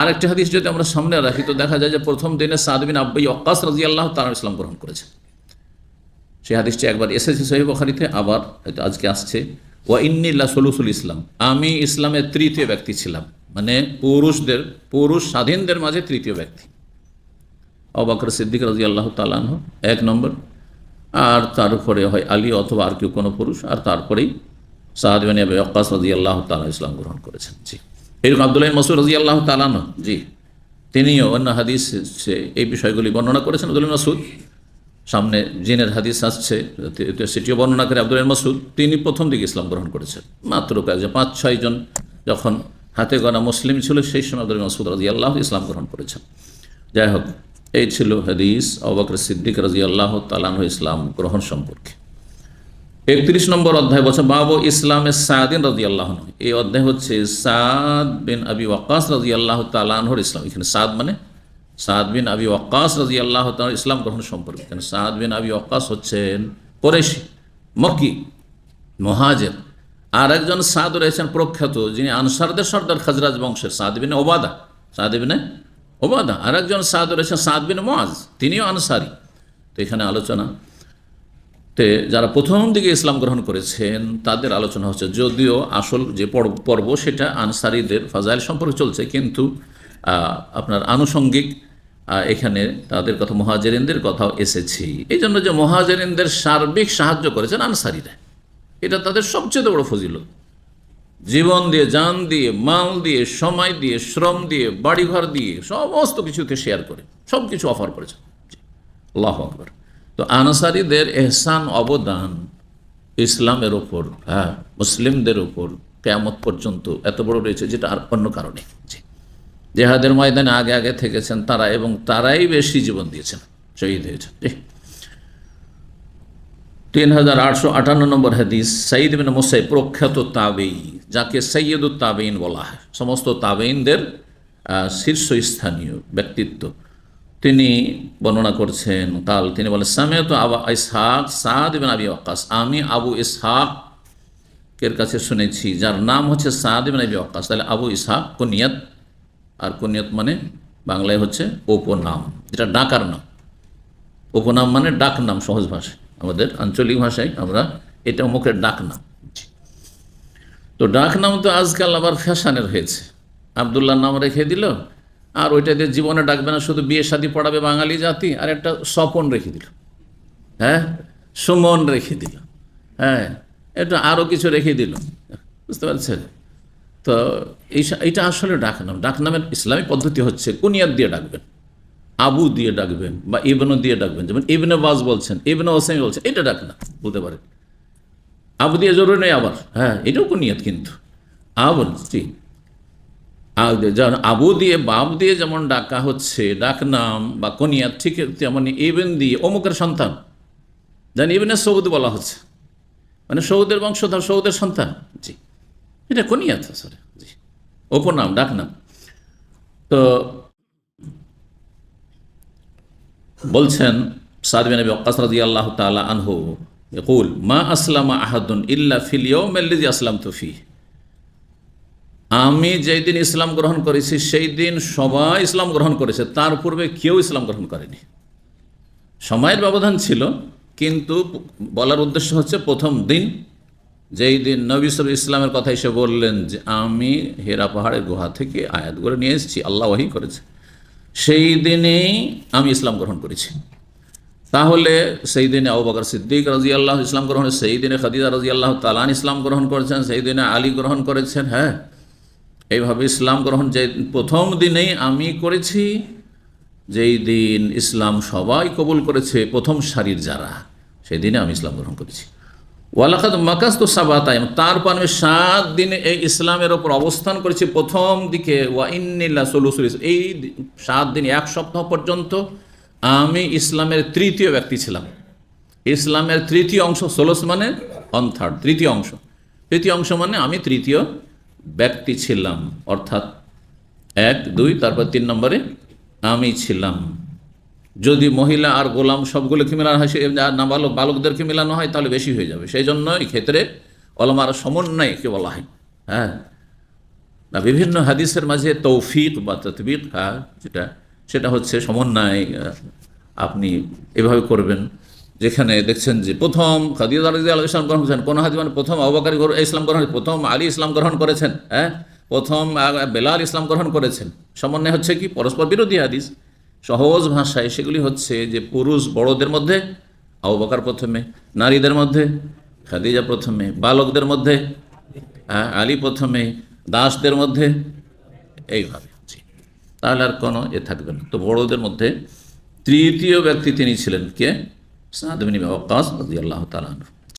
আরেকটি হাদিস যদি আমরা সামনে রাখি, তো দেখা যায় যে প্রথম দিনে সাদবিন আব্বাই অক্কাস রাজি আল্লাহ তালা ইসলাম গ্রহণ করেছেন। সেই হাদিসটি একবার এসেছে সহি বখারিতে, আবার হয়তো আজকে আসছে। ওয়া ইন্নিল্লা সলুসুল ইসলাম, আমি ইসলামের তৃতীয় ব্যক্তি ছিলাম। মানে পুরুষদের, পুরুষ স্বাধীনদের মাঝে তৃতীয় ব্যক্তি। অবাকর সিদ্দিক রাজি আল্লাহ তালাহ এক নম্বর। আর তারপরে হয় আলী অথবা আর কেউ কোনো পুরুষ, আর তারপরেই সাহাদ বিন আবি আক্কাস রাজি আল্লাহ তালা ইসলাম গ্রহণ করেছেন। জি। এরকম আবদুল্লাহ মসুর রাজি আল্লাহ তালানো জি। তিনিও অন্য হাদিস এই বিষয়গুলি বর্ণনা করেছেন আব্দুল মাসুদ সামনে জিনের হাদিস আসছে সেটিও বর্ণনা করে আব্দুল মাসুদ তিনি প্রথম দিকে ইসলাম গ্রহণ করেছেন। মাত্র কয়েকজন পাঁচ ছয়জন যখন হাতে গড়া মুসলিম ছিল, সেই সময় আব্দুল মাসুদ রাজি আল্লাহ ইসলাম গ্রহণ করেছেন। যাই হোক, এই ছিল হাদিস অবাকর সিদ্দিক রাজি আল্লাহ তালাহ ইসলাম গ্রহণ সম্পর্কে। একত্রিশ নম্বর অধ্যায় বলছে, বাবু ইসলামের সাদিন রাজি আল্লাহ এই অধ্যায় হচ্ছে সাদ বিন আবি ওয়াক্কাস রাজি আল্লাহ তালাহর ইসলাম। এখানে সাদ মানে সাদ বিন আবি ওয়াক্কাস রাজি আল্লাহ তাআলা ইসলাম গ্রহণ সম্পর্কে। কেন সাদ বিন আবি ওয়াক্কাস হচ্ছেন কোরেশি মক্কি, মহাজের। আর একজন সাদ রয়েছেন প্রখ্যাত, যিনি আনসারদের সর্দার খাজরাজ বংশের, সাদ বিন ওবাদা, সাদ বিনে ওবাদা। আর একজন সাদ রয়েছেন সাদ বিন মোয়াজ তিনিও আনসারি। তো এখানে আলোচনা তে যারা প্রথম দিকে ইসলাম গ্রহণ করেছেন, তাদের আলোচনা হচ্ছে, যদিও আসল যে পর্ব সেটা আনসারিদের ফাজাইল সম্পর্কে চলছে, কিন্তু আপনার আনুষঙ্গিক এখানে তাদের কথা, মহাজেরিনদের কথাও এসেছি। এই জন্য যে মহাজেরিনদের সার্বিক সাহায্য করেছেন আনসারিরা, এটা তাদের সবচেয়ে বড় ফজিলত। জীবন দিয়ে যান দিয়ে, মাল দিয়ে, সময় দিয়ে, শ্রম দিয়ে, বাড়িঘর দিয়ে, সমস্ত কিছুতে শেয়ার করে সব কিছু অফার করেছে আল্লাহ আকবর। তো আনসারিদের এহসান অবদান ইসলামের ওপর হ্যাঁ মুসলিমদের ওপর কেয়ামত পর্যন্ত এত বড় রয়েছে যেটা আর অন্য কারণে জি। জেহাদের ময়দানে আগে আগে থেকেছেন তারা এবং তারাই বেশি জীবন দিয়েছেন, শহীদ হয়েছেন। তিন হাজার আটশো আটান্ন নম্বর হাদিস সঈদ বিন মোসাই প্রখ্যাত তাবেই যাকে সৈয়দুল তাবেইন বলা হয়। সমস্ত তাবেইনদের শীর্ষস্থানীয় ব্যক্তিত্ব। তিনি বর্ণনা করছেন কাল তিনি বলেন সামে তো আবা ইসহাক সাদ বিন আবি ওয়াক্কাস। আমি আবু ইসহাক এর কাছে শুনেছি, যার নাম হচ্ছে সাদ বিন আবি ওয়াক্কাস। তাহলে আবু ইসহাক কুনিয়ত, আর কুনিয়ত মানে বাংলায় হচ্ছে উপনাম, যেটা ডাকার নাম। উপনাম মানে ডাক নাম, সহজ ভাষায়। আমাদের আঞ্চলিক ভাষায় আমরা এটা মুখের ডাক নাম তো ডাক নাম তো আজকাল আবার ফ্যাশনের হয়েছে। আবদুল্লাহ নাম রেখে দিল আর ওইটা দিয়ে জীবনে ডাকবে না, শুধু বিয়ে শাদি পড়াবে বাঙালি জাতি, আর একটা স্বপন রেখে দিল। হ্যাঁ? সুমন রেখে দিল। হ্যাঁ? এটা আরও কিছু রেখে দিল। বুঝতে পারছেন? তো এই এইটা আসলে ডাক নাম ডাক নামের ইসলামী পদ্ধতি হচ্ছে কুনিয়াত দিয়ে ডাকবেন, আবু দিয়ে ডাকবেন বা ইবনু দিয়ে ডাকবেন। যেমন ইবনে বাজ বলছেন, ইবনে ওসামি বলছেন, এটা ডাক না বলতে পারেন। আবু দিয়ে জরুরি নেই আবার। হ্যাঁ এটাও কুনিয়াত কিন্তু। আবু যেমন আবু দিয়ে বাপ দিয়ে যেমন ডাকা হচ্ছে, ডাকনাম বা কনিয়া, ঠিক তেমন ইবেন দিয়ে অমুকের সন্তান। যেন ইবেনের সৌদ বলা হচ্ছে। মানে সৌদের বংশধর, সৌদের সন্তান। জি। এটা কনিয়াত সরে জি। উপনাম ডাকনাম। তো বলছেন সাদবিন আল্লাহ তালা আনহুল মা আসলাম আহাদুন ইল্লা ফিল ইয়ৌম আসলাম তুফি আমি যেই দিন ইসলাম গ্রহণ করেছি, সেই দিন সবাই ইসলাম গ্রহণ করেছে। তার পূর্বে কেউ ইসলাম গ্রহণ করেনি। সময়ের ব্যবধান ছিল, কিন্তু বলার উদ্দেশ্য হচ্ছে প্রথম দিন। যেই দিন নবী সাল ইসলামের কথা এসে বললেন যে, আমি হেরা পাহাড়ের গুহা থেকে আয়াত করে নিয়ে এসেছি, আল্লাহ ওয়াহি করেছে। সেই দিনেই আমি ইসলাম গ্রহণ করেছি। তাহলে সেই দিনে আবু বকর সিদ্দিক রাজি আল্লাহ ইসলাম গ্রহণ সেই দিনে খাদিজা রাজি আল্লাহ তালান ইসলাম গ্রহণ করেছেন, সেই দিনে আলী গ্রহণ করেছেন হ্যাঁ। এইভাবে ইসলাম গ্রহণ যে প্রথম দিনেই আমি করেছি, যেই দিন ইসলাম সবাই কবুল করেছে, প্রথম সারির যারা, সেই দিনে আমি ইসলাম গ্রহণ করেছি। ওয়ালাকাত মাকাস তো সাবাতাই তারপর আমি সাত দিনে এই ইসলামের ওপর অবস্থান করেছি প্রথম দিকে। ওয়া ইন্নিল্লা সলুসুল এই সাত দিন, এক সপ্তাহ পর্যন্ত আমি ইসলামের তৃতীয় ব্যক্তি ছিলাম। ইসলামের তৃতীয় অংশ সোলস মানে অন থার্ড তৃতীয় অংশ। তৃতীয় অংশ মানে আমি তৃতীয় ব্যক্তি ছিলাম, অর্থাৎ এক, দুই, তারপর তিন নম্বরে আমি ছিলাম। যদি মহিলা আর গোলাম সবগুলোকে মেলানো হয়, সে নাবালক বালকদেরকে মেলানো হয়, তাহলে বেশি হয়ে যাবে। সেই জন্য এই ক্ষেত্রে অলমার সমন্বয়কে বলা হয়? হ্যাঁ। না, বিভিন্ন হাদিসের মাঝে তৌফিক বা ততবিক হ্যাঁ যেটা, সেটা হচ্ছে সমন্বয় আপনি এভাবে করবেন। যেখানে দেখছেন যে প্রথম খাদিজা আলী আল ইসলাম গ্রহণ করেছেন। কোন হাদিস মানে প্রথম আবাকারি ইসলাম গ্রহণ প্রথম আলী ইসলাম গ্রহণ করেছেন হ্যাঁ? প্রথম বেলাল ইসলাম গ্রহণ করেছেন। সমন্বয় হচ্ছে কি? পরস্পর বিরোধী হাদিস। সহজ ভাষায় সেগুলি হচ্ছে যে পুরুষ বড়দের মধ্যে আবুবকর প্রথমে নারীদের মধ্যে খাদিজা প্রথমে বালকদের মধ্যে হ্যাঁ, আলী প্রথমে দাসদের মধ্যে এইভাবে। তাহলে আর কোনো এ থাকবে না। তো বড়দের মধ্যে তৃতীয় ব্যক্তি তিনি ছিলেন কে? সাদ বিন ওয়াক্কাস রাদিয়াল্লাহু তাআলা আনহু